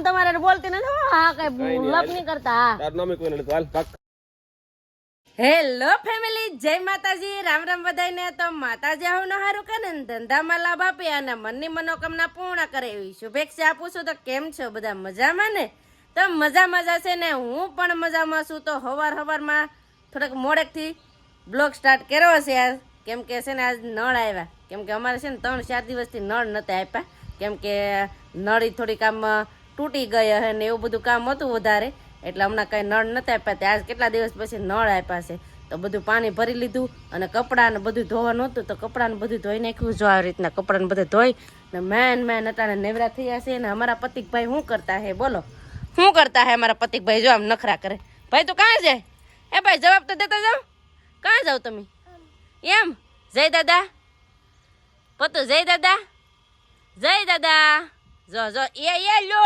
હું તમારે બોલતી નથી. હા કઈ લપ નહીં કરતા. હા તાર નામે નથી હાલ ફેમિલી જય માતાજી. રામ રામ બધાને તો માતાજી હું હારું કરે ને? ધંધામાં લાભ આપી અને મનની મનોકામના પૂર્ણ કરે એવી શુભેચ્છા આપું છું. તો કેમ છો બધા મજામાં ને? તો મજા મજા છે ને? હું પણ મજામાં છું. તો હવાર હવારમાં થોડાક મોડેકથી બ્લોગ સ્ટાર્ટ કર્યો છે આજ. કેમ કે છે ને આજ નળ આવ્યા. કેમ કે અમારે છે ને ત્રણ ચાર દિવસથી નળ નહોતા આપ્યા. કેમ કે નળી થોડીક આમ તૂટી ગયા હે ને એવું બધું કામ હતું વધારે. એટલે હમણાં કાંઈ નળ નથી આપ્યા તે આજ કેટલા દિવસ પછી નળ આપ્યા છે. તો બધું પાણી ભરી લીધું અને કપડાં ને બધું ધોવાનું હતું તો કપડાને બધું ધોઈ નાખ્યું. જો આવી રીતના કપડાને બધું ધોઈ ને મેન મેન અટાણે નેવરા થયા છે ને અમારા પતિકભાઈ શું કરતા હે બોલો. શું કરતા હે અમારા પતિકભાઈ? જો આમ નખરા કરે. ભાઈ, તું કાં જાય? એ ભાઈ, જવાબ તો દેતા જાઓ કાં જાઓ તમે? એમ? જય દાદા? પતું જય દાદા? જય દાદા? જો જો એ એ લો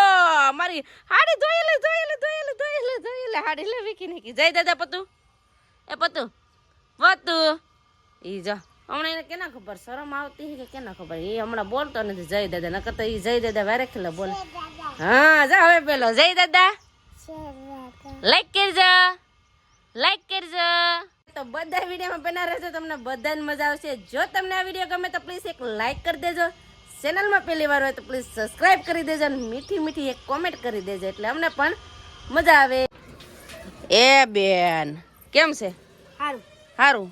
મારી હાડી ધોઈ લે ધોઈ લે ધોઈ લે ધોઈ લે ધોઈ લે હાડી લે વીકી નાખી. જય દાદા પતુ. એ પતુ પતુ ઈ જો હમણાં એને કેના ખબર શરમ આવતી કે કેના ખબર? એ હમણાં બોલતો નથી જય દાદા નકર તો ઈ જય દાદા વારે ખેલો બોલે. હા જા હવે પેલો જય દાદા. લાઈક કરજો લાઈક કરજો. તો બધા વિડીયોમાં બના રહેજો તમને બધાને મજા આવશે. જો તમને આ વીડિયો ગમે તો પ્લીઝ એક લાઈક કરી દેજો. ચેનલમાં પહેલી વાર હોય તો પ્લીઝ સબસ્ક્રાઈબ કરી દેજો અને મીઠી મીઠી એક કોમેન્ટ કરી દેજો એટલે અમને પણ મજા આવે. એ બેન કેમ છે? સારું સારું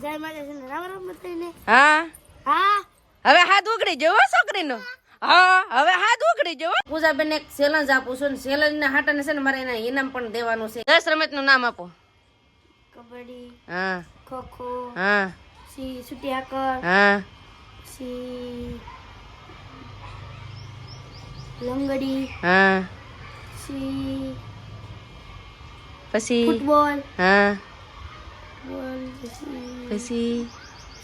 જય માતાજી રામ રામ બતાવીને હા? હા. હવે હાથ ઉગડી જવો છોકરીનો. હા હવે હાથ ઉગડી જવો પૂજાબેન એક ચેલેન્જ આપું છું ને ચેલેન્જ ના હાટાને છે ને મારે એના ઇનામ પણ દેવાનું છે. દસ રમતનું નામ આપો. કબડ્ડી હા. ખો હા. સી સુટી હાકર હા. પછી લંગડી હા. પછી પછી ફૂટબોલ હા. બોલ પછી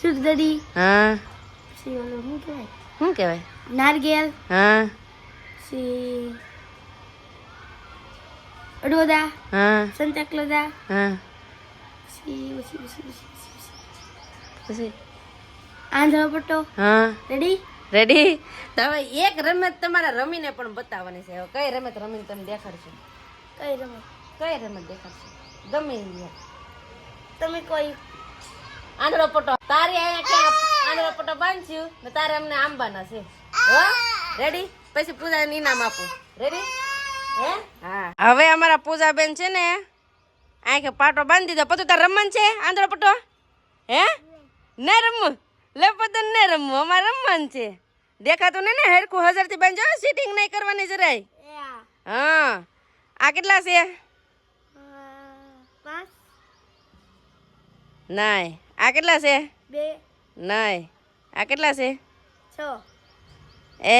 સુરદડી હા. પછી ઓલું શું કહેવાય? શું કહેવાય? નારગેલ હા. પછી અડોદા હા. સંતાકલોદા હા. પછી પછી પછી પછી. પછી આંધળો પટ્ટો? હા. રેડી રેડી તો હવે એક રમત તમારા રમીને પણ બતાવવાની છે. હવે કઈ રમત રમીને તમે દેખાડશો? કઈ રમત? કઈ રમત દેખાડશો? ગમે તમે કોઈ. આંધળો પટ્ટો. તારી અહીંયા ક્યાં આંધળો પટ્ટો બાંધ્યું ને તારે અમને આંબાના છે. હો? રેડી પછી પૂજા ઇનામ આપું. રેડી હે? હા. હવે અમારા પૂજા બેન છે ને આંખે પાટો બાંધી દીધો. પછી તાર રમવાનું છે આંધળો પટ્ટો? હે? ને રમવું? લે પતન ને રમવું, અમારે રમવાનું છે. દેખાતું ને ને, હેરખું હજારથી બાંધજો સીટિંગ નહીં કરવાની જરાય? હા. આ કેટલા છે? નાય. આ કેટલા છે? બે આ કેટલા છે? છ એ.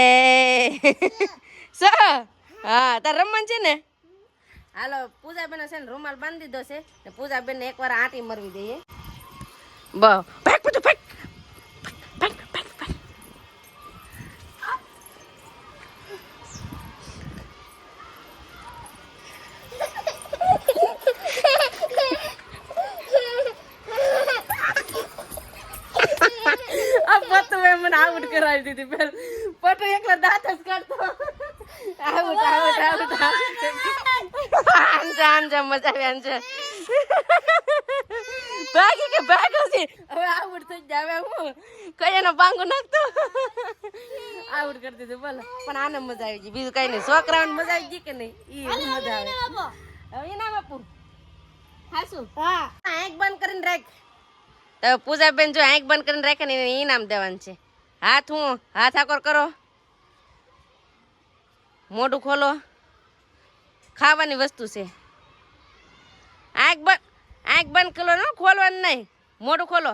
સ. હા, તાર રમવાનું છે ને? હાલો, પૂજાબેન છે ને રૂમાલ બાંધી દીધો છે. ને પૂજાબેન એકવાર આંટી મરવી દઈએ. બ, ફેંક બધું ભાગ ભાગ ભાગ ભાગ આ પતુ એ મને આઉટ કરાવી દીધી પેલ. પટો એકલા દાંત જ કરતો આવું આઉટ આમ આંજા આંજા મજા આમ છે ભાગી કે ભાગો છે? હવે આઉટ થઈ જાવે હું? કઈ એનો બાંગો નાખતો? આઉટ કરી દીધું બોલો. પણ આને મજા આવી ગઈ. બીજું કઈ નહીં. છોકરાઓને મજા આવી ગઈ કે નહીં? એ મજા આવે. હવે ઇનામ આપું હાસુ હા. આંખ બંધ કરીને રાખ. તો પૂજાબેન જો આંખ બંધ કરીને રાખે ને એને ઇનામ દેવાનું છે. હાથ હું, હાથ આકોર કરો. મોઢું ખોલો. ખાવાની વસ્તુ છે. આંખ બંધ આંખ બંધ કરો ને, ખોલવાનું નહીં. મોઢું ખોલો.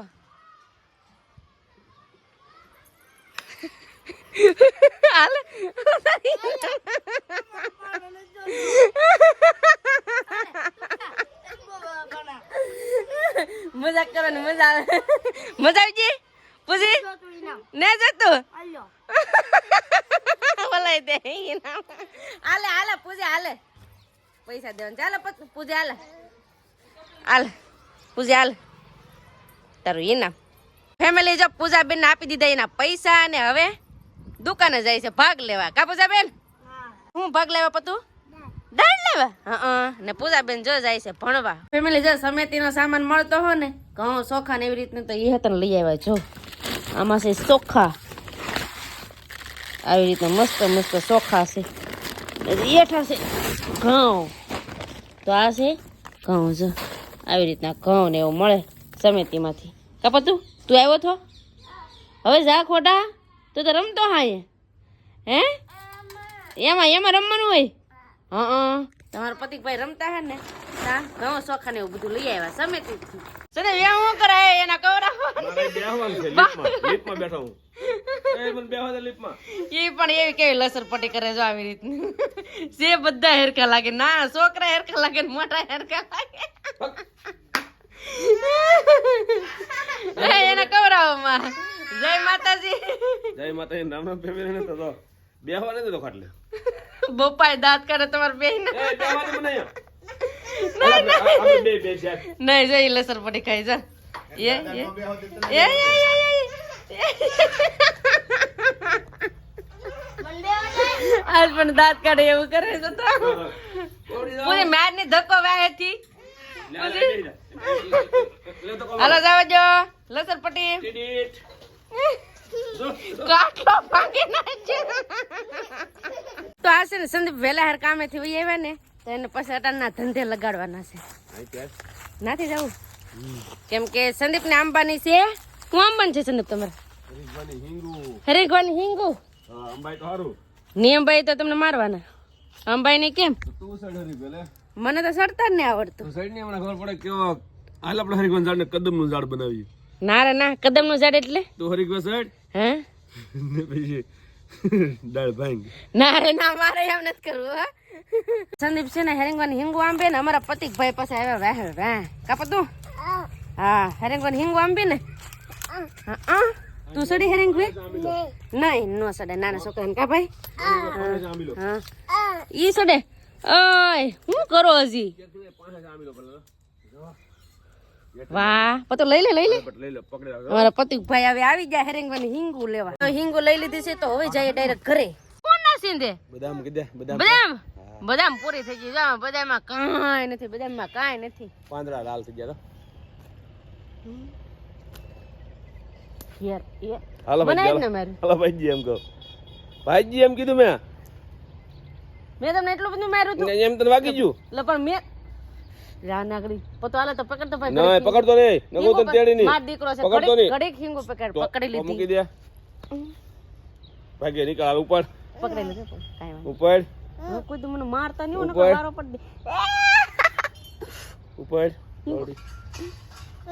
હાલે. મજાક કરવાની મજા આવે. મજા આવી ગઈ? પૂછી ને જતું બોલાય દે હાલે હાલે પૂજા હાલે પૈસા દેવાનું ચાલો પૂજા હાલે હાલે પૂજા હાલે તારું ઇનામ ફેમિલી જો પૂજાબેન ને આપી દીધા એના પૈસા અને હવે દુકાને જાય છે ભાગ લેવા કા પૂજાબેન હું ભાગ લેવા પતું દાળ લેવા હા ને પૂજાબેન જો જાય છે ભણવા. ફેમિલી જો સમિતિનો સામાન મળતો હો ને ઘઉં ચોખા ને એવી રીતનું તો એ હતા લઈ આવ્યા જો. આમાં છે ચોખા આવી રીતે મસ્ત મસ્ત ચોખા છે એઠા છે ઘઉં તો આ છે ઘઉં જો આવી રીતના ઘઉં ને એવું મળે સમિતિમાંથી કાપા તું તું આવ્યો છો હવે જા ખોટા તું તો રમતો હા હે એમાં એમાં રમવાનું હોય હા તમારા પતિકભાઈ રમતા હે ને તા ઘઉં ચોખા ને એવું બધું લઈ આવ્યા. સમેતી સને વ્યાહ હું કરાય? એના કવરા મારે બેહવાનું છે લીફમાં લીફમાં બેઠો હું. એ મને બેહવા દે લીફમાં એ પણ એવી કેવી લસર પટી કરે જો આવી રીતની. જે બધા હેરકા લાગે. ના છોકરા હેરકા લાગે ને મોટા હેરકા લાગે. એ એના કવરાવમાં જય માતાજી. જય માતાજી. રામ રામ ફેમિલી ને તો બેહવા નથી તો ખાટલે. બપાય દાંત કરે તમારે બેન એ બેહવા મને નહીં જઈ લસર પડી ખાઈ જા એ એ એ આજ પણ દાંત કાઢે એવું કરે છે તો પૂરી મારની ધક્કો વાહે થી હાલો જાવ જો લસર પટી કાટલો ભાંગી નાખ્યો તો આ છે ને સંદીપ વેલા હેર કામે થી આવ્યા ને તો એને પછી અટાણના ધંધે લગાડવાના છે. નાથી જવું કેમ કે સંદીપ ને આંબાની છે. હું આંબાની છે સંદીપ તમારે? હરીગવાની હિંગુ. અંબાઈ તો હારું. નિયમભાઈ તો તમને મારવાના. અંબાઈ ને કેમ મને તો સડતા જ નહીં આવડતું. તું સાઈડની હમણાં ખબર પડે કેવો હાલ આપણે હરીગવાન ઝાડ ને કદમનું ઝાડ બનાવ્યું ના રે ના કદમનું ઝાડ એટલે? તું હરિકવન સાઈડ હે? પછી દાળ ના રે ના મારે એમ નથી કરવું હા. સંદીપ છે ને હેરિંગવાની હિંગુ આંબે ને અમારા પતિકભાઈ પાસે આવ્યા વાહ વાહ કાપા તું? હા હેરિંગવાની હિંગુ આંબે ને? હા હા. તું સડી હેરિંગ ભાઈ નહીં નો સડે નાના છોકરાને કા ભાઈ? હા ઈ સડે. ઓય હું કરો હજી? વાહ. પતો લઈ લે લઈ લે. લઈ લે પકડી રાખ અમારા પતિકભાઈ હવે આવી ગયા હેરિંગવાની હિંગુ લેવા. હિંગુ લઈ લીધી છે તો હવે જઈએ ડાયરેક્ટ ઘરે. કોણ ના સીંધે? બદામ કીધે બદામ. બદામ? બદામ પૂરી થઈ ગઈ જા બદામમાં કાંઈ નથી બદામમાં કાંઈ નથી. પાંદડા લાલ થઈ ગયા યાર હાલો ભાઈ હાલો ભાઈજી એમ કહો. ભાઈજી એમ કીધું મેં. મેં તમને એટલું બધું માર્યું હતું. એમ તને વાગી ગયું? એટલે પણ મેં રાનાગડી પતો હાલે તો પકડતો ભાઈ ના પકડતો નહીં. નગો તો તેડી ની માર દીકરો છે. પકડતો ની ઘડી ખીંગો પકડ. પકડી લીધી મૂકી દે. ભાગે નીકળ ઉપર. પકડી લીધો કાઈ? વાંધો ઉપર. કોઈ તો મને મારતા નહીં હોય ઉપર. ને મારો પડી ઉપર.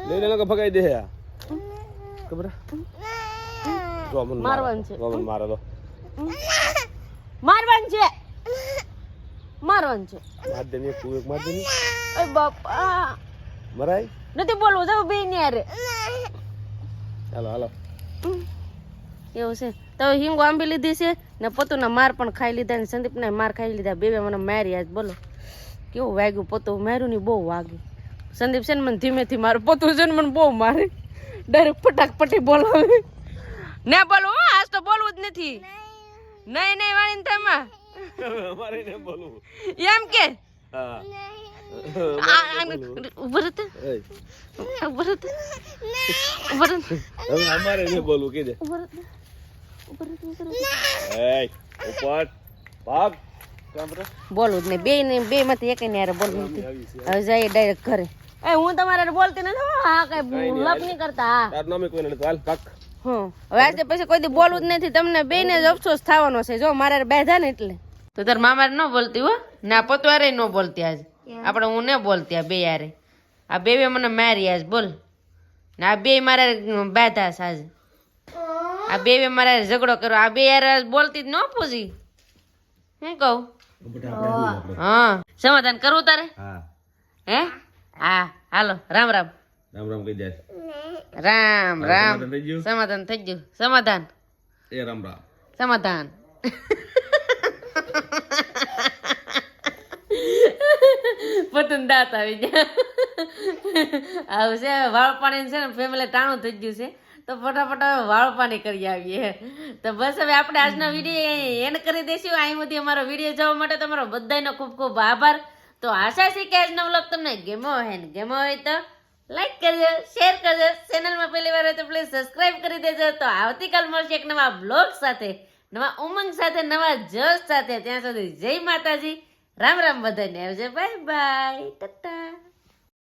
લઈ લે નકર ભગાઈ દે આ. ખબર જો મારવાનું છે. મારે તો મારવાનું છે. મારવાનું છે. માર દે ને તું એક માર દે ને. ઓય બાપા. મરાય? નથી બોલવું જાવ બે ને યાર હાલો હાલો. એવું છે. તો હિંગો આંબી લીધી છે ને પોતુના માર પણ ખાઈ લીધા ને સંદીપને માર ખાઈ લીધા. બે બે મને મારી આજ બોલો. કેવું વાગ્યું પોતું? માર્યું ને બહુ વાગ્યું. સંદીપ છે ને મને ધીમેથી મારું પોતું છે ને મને બહુ મારે. ડાયરેક્ટ ફટાક પટી બોલાવે. ને બોલું હા આજ તો બોલવું જ નથી. નહીં. નહીં વાણી તેમાં. એમ કે? હા. અમારે બોલવું જ નહીં. બે ને બે માંથી એક ને બોલવું હવે જઈએ ડાયરેક્ટ ઘરે. એ હું તમારે બોલતી નથી. હો. હા કઈ લપ નહીં કરતા તાર નામે કોઈ નથી. હાલ પાક હમ. હવે આજે પછી કોઈ દી બોલવું જ નથી. તમને બે ને જ અફસોસ થવાનો છે. જો મારે બેધા ને એટલે. તો તાર મામા ન બોલતી હો? ના પતવારે ન બોલતી આજ. આપણે હું ને બોલતી આ બે યારે આ બે બે મને મારી આજ બોલ. ને આ બે મારે બેઠા છે આજ. આ બે બે મારે ઝઘડો કર્યો. આ બે યાર આજ બોલતી જ ન પૂછી. હું કહું? હા. સમાધાન કરવું તારે? હે. હા? હાલો. રામ રામ. રામ રામ કહી જાય. રામ રામ. સમાધાન થઈ ગયું? સમાધાન થઈ ગયું. સમાધાન. એ રામ રામ. સમાધાન. પતન દાંત આવી ગયા. આવું છે વાળ પાણી છે ને ફેમિલી ટાણું થઈ ગયું છે. તો ફટાફટ હવે વાળ પાણી કરી આવીએ. તો બસ હવે આપણે આજનો વીડિયો એન્ડ કરી દઈશું. અહીં સુધી અમારો વીડિયો જોવા માટે તમારો બધાનો ખૂબ ખૂબ આભાર. તો આશા છે કે આજનો વ્લોગ તમને ગેમો હોય ને ગેમો હોય તો લાઈક કરજો શેર કરજો. ચેનલમાં પહેલી વાર હોય તો પ્લીઝ સબસ્ક્રાઇબ કરી દેજો. તો આવતીકાલ મળશે એક નવા બ્લોગ સાથે, નવા ઉમંગ સાથે, નવા જોશ સાથે. ત્યાં સુધી જય માતાજી. રામ રામ બધાને આવજો. Bye bye. ટાટા.